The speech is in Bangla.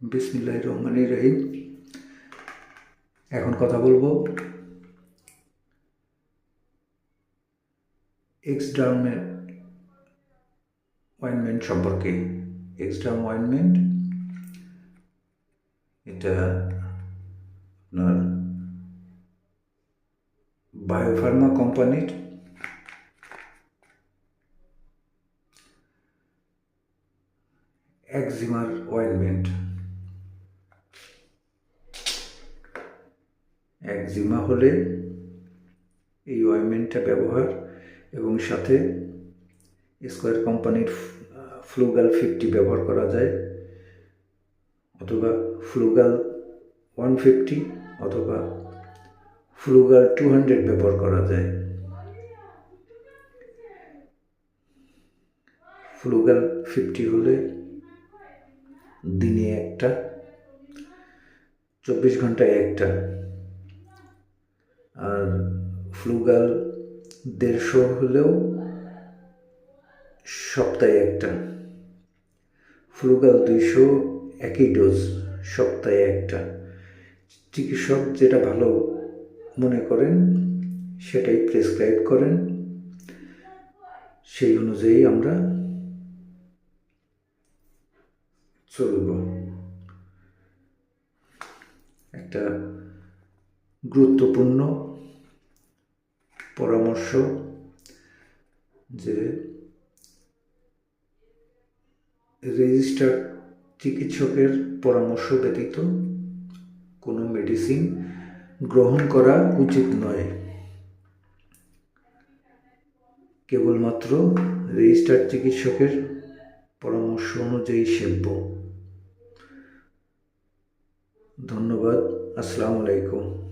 বিসমিল্লাহ রহমান রহিম। এখন কথা বলব এক্স ডার্মের অয়েনমেন্ট সম্পর্কে। এক্স ডার্ম অয়েনমেন্ট এটা আপনার বায়োফার্মা কোম্পানির একজিমার অয়েনমেন্ট একজিমা হলে এই অয়েনমেন্টটা ব্যবহার এবং সাথে স্কোয়ার কোম্পানির ফ্লুগাল ফিফটি ব্যবহার করা যায়। অথবা ফ্লুগাল ওয়ান ফিফটি অথবা ফ্লুগাল টু হান্ড্রেড ব্যবহার করা যায়। ফ্লুগাল ফিফটি হলে দিনে একটা, চব্বিশ ঘন্টায় একটা। আর ফ্লুগাল দেড়শো হলেও সপ্তাহে একটা। ফ্লুগাল দুইশো একই ডোজ সপ্তাহে একটা। চিকিৎসক যেটা ভালো মনে করেন, সেটাই প্রেসক্রাইব করেন। সেই অনুযায়ী আমরা চলব। একটা গুরুত্বপূর্ণ পরামর্শ যে রেজিস্টার চিকিৎসকের পরামর্শ ব্যতীত কোনো মেডিসিন গ্রহণ করা উচিত নয়। কেবলমাত্র রেজিস্টার চিকিৎসকের পরামর্শ অনুযায়ী সেব্য। ধন্যবাদ। আসসালামু আলাইকুম।